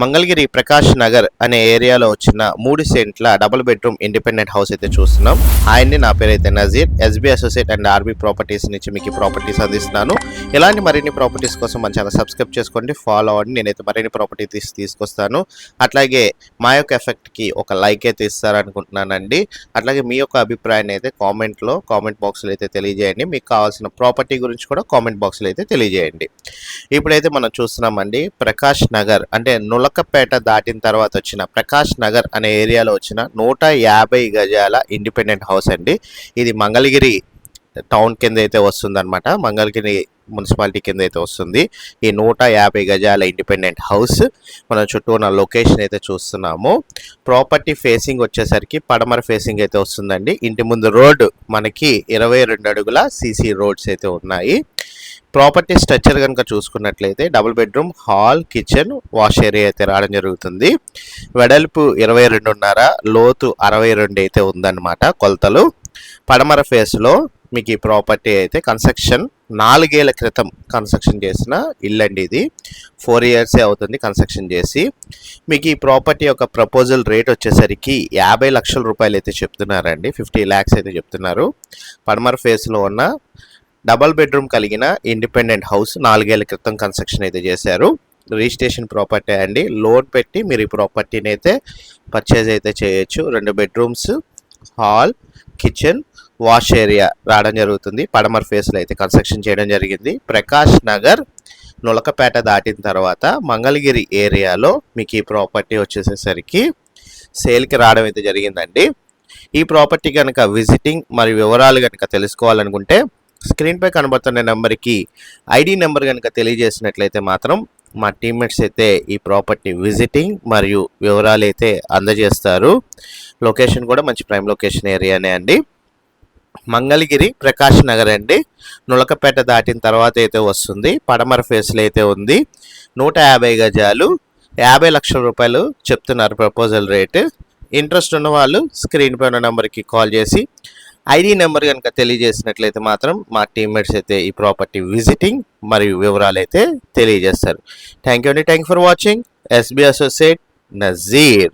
మంగళగిరి ప్రకాష్ నగర్ అనే ఏరియాలో వచ్చిన మూడు సెంట్ల డబుల్ బెడ్రూమ్ ఇండిపెండెంట్ హౌస్ అయితే చూస్తున్నాం. ఆయన్ని నా పేరు అయితే Nazeer SB associate and RB properties నుంచి మీకు ప్రాపర్టీస్ అందిస్తున్నాను. ఇలాంటి మరిన్ని ప్రాపర్టీస్ కోసం మన ఛానల్ సబ్స్క్రైబ్ చేసుకోండి ఫాలో అవ్వండి. నేనైతే మరిన్ని ప్రాపర్టీస్ తీసుకొస్తాను. అట్లాగే మా యొక్క ఎఫెక్ట్కి ఒక లైక్ అయితే ఇస్తారనుకుంటున్నానండి. అట్లాగే మీ యొక్క అభిప్రాయాన్ని అయితే కామెంట్లో కామెంట్ బాక్స్లో అయితే తెలియజేయండి. మీకు కావాల్సిన ప్రాపర్టీ గురించి కూడా కామెంట్ బాక్స్లో అయితే తెలియజేయండి. ఇప్పుడైతే మనం చూస్తున్నామండి ప్రకాష్ నగర్ అంటే నులకపేట దాటిన తర్వాత వచ్చిన ప్రకాష్ నగర్ అనే ఏరియాలో వచ్చిన నూట యాభై గజాల ఇండిపెండెంట్ హౌస్ అండి. ఇది మంగళగిరి టౌన్ కింద అయితే వస్తుందన్నమాట. మంగళగిరి మున్సిపాలిటీ కింద అయితే వస్తుంది. ఈ నూట యాభై గజాల ఇండిపెండెంట్ హౌస్ మన చుట్టూ ఉన్న లొకేషన్ అయితే చూస్తున్నాము. ప్రాపర్టీ ఫేసింగ్ వచ్చేసరికి పడమర ఫేసింగ్ అయితే వస్తుందండి. ఇంటి ముందు రోడ్డు మనకి ఇరవై రెండు అడుగుల సీసీ రోడ్స్ అయితే ఉన్నాయి. ప్రాపర్టీ స్ట్రక్చర్ కనుక చూసుకున్నట్లయితే double bedroom hall kitchen wash area అయితే రావడం జరుగుతుంది. వెడల్పు ఇరవై రెండున్నర లోతు అరవై రెండు అయితే ఉందన్నమాట కొలతలు. పడమర ఫేస్లో మీకు ఈ ప్రాపర్టీ అయితే కన్స్ట్రక్షన్ నాలుగేళ్ళ క్రితం కన్స్ట్రక్షన్ చేసిన ఇల్లు అండి ఇది. ఫోర్ ఇయర్సే అవుతుంది కన్స్ట్రక్షన్ చేసి. మీకు ఈ ప్రాపర్టీ యొక్క ప్రపోజల్ రేట్ వచ్చేసరికి యాభై లక్షల రూపాయలు అయితే చెప్తున్నారండి. ఫిఫ్టీ ల్యాక్స్ అయితే చెప్తున్నారు. పడమర ఫేస్లో ఉన్న డబల్ బెడ్రూమ్ కలిగిన ఇండిపెండెంట్ హౌస్ నాలుగేళ్ళ క్రితం కన్స్ట్రక్షన్ అయితే చేశారు. రిజిస్ట్రేషన్ ప్రాపర్టీ అండి. లోన్ పెట్టి మీరు ఈ ప్రాపర్టీని అయితే పర్చేజ్ అయితే చేయొచ్చు. రెండు bedrooms hall kitchen wash area రావడం జరుగుతుంది. పడమర్ ఫేస్లో అయితే కన్స్ట్రక్షన్ చేయడం జరిగింది. ప్రకాష్ నగర్ నులకపేట దాటిన తర్వాత మంగళగిరి ఏరియాలో మీకు ఈ ప్రాపర్టీ వచ్చేసేసరికి సేల్కి రావడం అయితే జరిగిందండి. ఈ ప్రాపర్టీ కనుక విజిటింగ్ మరియు వివరాలు కనుక తెలుసుకోవాలనుకుంటే స్క్రీన్పై కనబడుతున్న నెంబర్కి ఐడి నెంబర్ కనుక తెలియజేసినట్లయితే మాత్రం మా టీమ్మేట్స్ అయితే ఈ ప్రాపర్టీ విజిటింగ్ మరియు వివరాలు అయితే అందజేస్తారు. లొకేషన్ కూడా మంచి ప్రైమ్ లొకేషన్ ఏరియానే అండి. మంగళగిరి ప్రకాష్ నగర్ అండి. నులకపేట దాటిన తర్వాత అయితే వస్తుంది. పడమర ఫేస్లో అయితే ఉంది. నూట యాభై గజాలు యాభై లక్షల రూపాయలు చెప్తున్నారు ప్రపోజల్ రేటు. ఇంట్రెస్ట్ ఉన్న వాళ్ళు స్క్రీన్పై ఉన్న నెంబర్కి కాల్ చేసి ఐడి నెంబర్ కనుక తెలియజేసినట్లయితే మాత్రం మా టీమ్మేట్స్ అయితే ఈ ప్రాపర్టీ విజిటింగ్ మరియు వివరాలు అయితే తెలియజేస్తారు. థ్యాంక్ యూ అండి. Thank for watching SB associate Nazeer